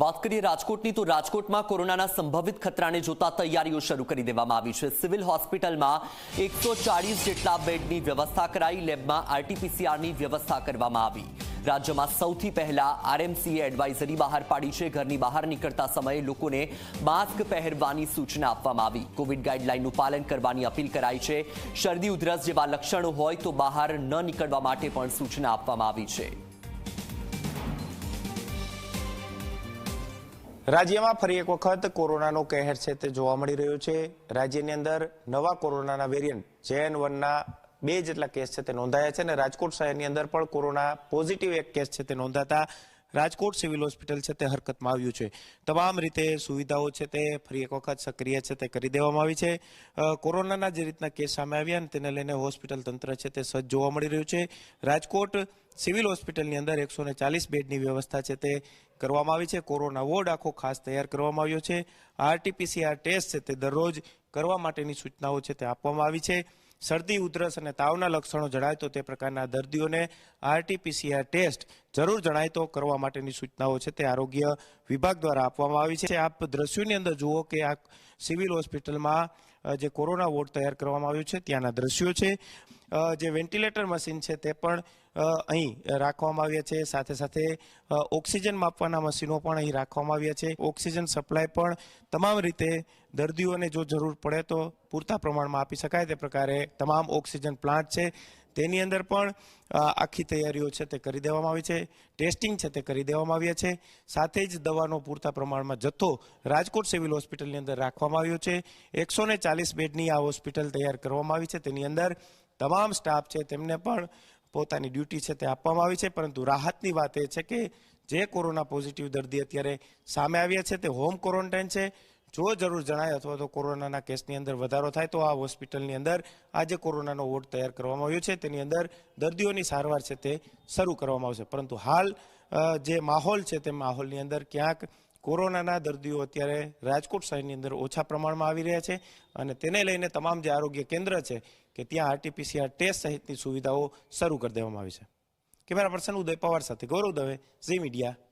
વાત કરીએ રાજકોટની, તો રાજકોટમાં કોરોનાના સંભવિત ખતરાને જોતા તૈયારીઓ શરૂ કરી દેવામાં આવી છે. સિવિલ હોસ્પિટલમાં એકસો જેટલા બેડની વ્યવસ્થા કરાઈ, લેબમાં આરટીપીસીઆરની વ્યવસ્થા કરવામાં આવી. રાજ્યમાં સૌથી પહેલા આરએમસીએ એડવાઇઝરી બહાર પાડી છે. ઘરની બહાર નીકળતા સમયે લોકોને માસ્ક પહેરવાની સૂચના આપવામાં આવી. કોવિડ ગાઈડલાઈનનું પાલન કરવાની અપીલ કરાઈ છે. શરદી, ઉધરસ જેવા લક્ષણો હોય તો બહાર ન નીકળવા માટે પણ સૂચના આપવામાં આવી છે. રાજ્યમાં ફરી એક વખત કોરોનાનો કહેર છે તે જોવા મળી રહ્યો છે. રાજ્યની અંદર નવા કોરોનાના વેરિયન્ટ જેએન વનના બે જેટલા કેસ છે તે નોંધાયા છે અને રાજકોટ શહેરની અંદર પણ કોરોના પોઝિટિવ એક કેસ છે તે નોંધાતા રાજકોટ સિવિલ હોસ્પિટલ છે તે હરકતમાં આવ્યું છે. તમામ રીતે સુવિધાઓ છે તે ફરી એક વખત સક્રિય છે તે કરી દેવામાં આવી છે. કોરોનાના જે રીતના કેસ સામે આવ્યા ને તેને લઈને હોસ્પિટલ તંત્ર છે તે સજ્જ જોવા મળી રહ્યું છે. રાજકોટ સિવિલ હોસ્પિટલની અંદર એકસો ને ચાલીસ બેડની વ્યવસ્થા છે તે કરવામાં આવી છે. કોરોના વોર્ડ આખો ખાસ તૈયાર કરવામાં આવ્યો છે. આરટીપીસીઆર ટેસ્ટ છે તે દરરોજ કરવા માટેની સૂચનાઓ છે તે આપવામાં આવી છે. શરદી, ઉધરસ અને તાવના લક્ષણો જણાય તો તે પ્રકારના દર્દીઓને આરટીપીસીઆર ટેસ્ટ જરૂર જણાય તો કરવા માટેની સૂચનાઓ છે તે આરોગ્ય વિભાગ દ્વારા આપવામાં આવી છે. આપ દ્રશ્યોની અંદર જુઓ કે આ સિવિલ હોસ્પિટલમાં જે કોરોના વોર્ડ તૈયાર કરવામાં આવ્યું છે ત્યાંના દ્રશ્યો છે. જે વેન્ટિલેટર મશીન છે તે પણ અહીં રાખવામાં આવ્યા છે. સાથે સાથે ઓક્સિજન માપવાના મશીનો પણ અહીં રાખવામાં આવ્યા છે. ઓક્સિજન સપ્લાય પણ તમામ રીતે દર્દીઓને જો જરૂર પડે તો પૂરતા પ્રમાણમાં આપી શકાય. તે પ્રકારે તમામ ઓક્સિજન પ્લાન્ટ છે. તેની અંદર પણ આખી તૈયારીઓ છે તે કરી દેવામાં આવી છે, ટેસ્ટિંગ છે તે કરી દેવામાં આવ્યા છે. સાથે જ દવાનો પૂરતા પ્રમાણમાં જથ્થો રાજકોટ સિવિલ હોસ્પિટલની અંદર રાખવામાં આવ્યો છે. એકસો ચાલીસ બેડની આ હોસ્પિટલ તૈયાર કરવામાં આવી છે. તેની અંદર તમામ સ્ટાફ છે તેમને પણ પોતાની ડ્યુટી છે તે આપવામાં આવી છે. પરંતુ રાહતની વાત એ છે કે જે કોરોના પોઝિટિવ દર્દી અત્યારે સામે આવ્યા છે તે હોમ ક્વોરન્ટાઇન છે. જો જરૂર જણાય અથવા તો કોરોનાના કેસની અંદર વધારો થાય, તો આ હોસ્પિટલની અંદર આજે કોરોનાનો વોર્ડ તૈયાર કરવામાં આવ્યો છે. તેની અંદર દર્દીઓની સારવાર છે તે શરૂ કરવામાં આવશે. પરંતુ હાલ જે માહોલ છે તે માહોલની અંદર ક્યાંક કોરોનાના દર્દીઓ અત્યારે રાજકોટ શહેરની અંદર ઓછા પ્રમાણમાં આવી રહ્યા છે અને તેને લઈને તમામ જે આરોગ્ય કેન્દ્ર છે કે ત્યાં આરટીપીસીઆર ટેસ્ટ સહિતની સુવિધાઓ શરૂ કરી દેવામાં આવી છે. કેમેરા પર્સન ઉદય પવાર સાથે ગૌરવ દવે ઝી મીડિયા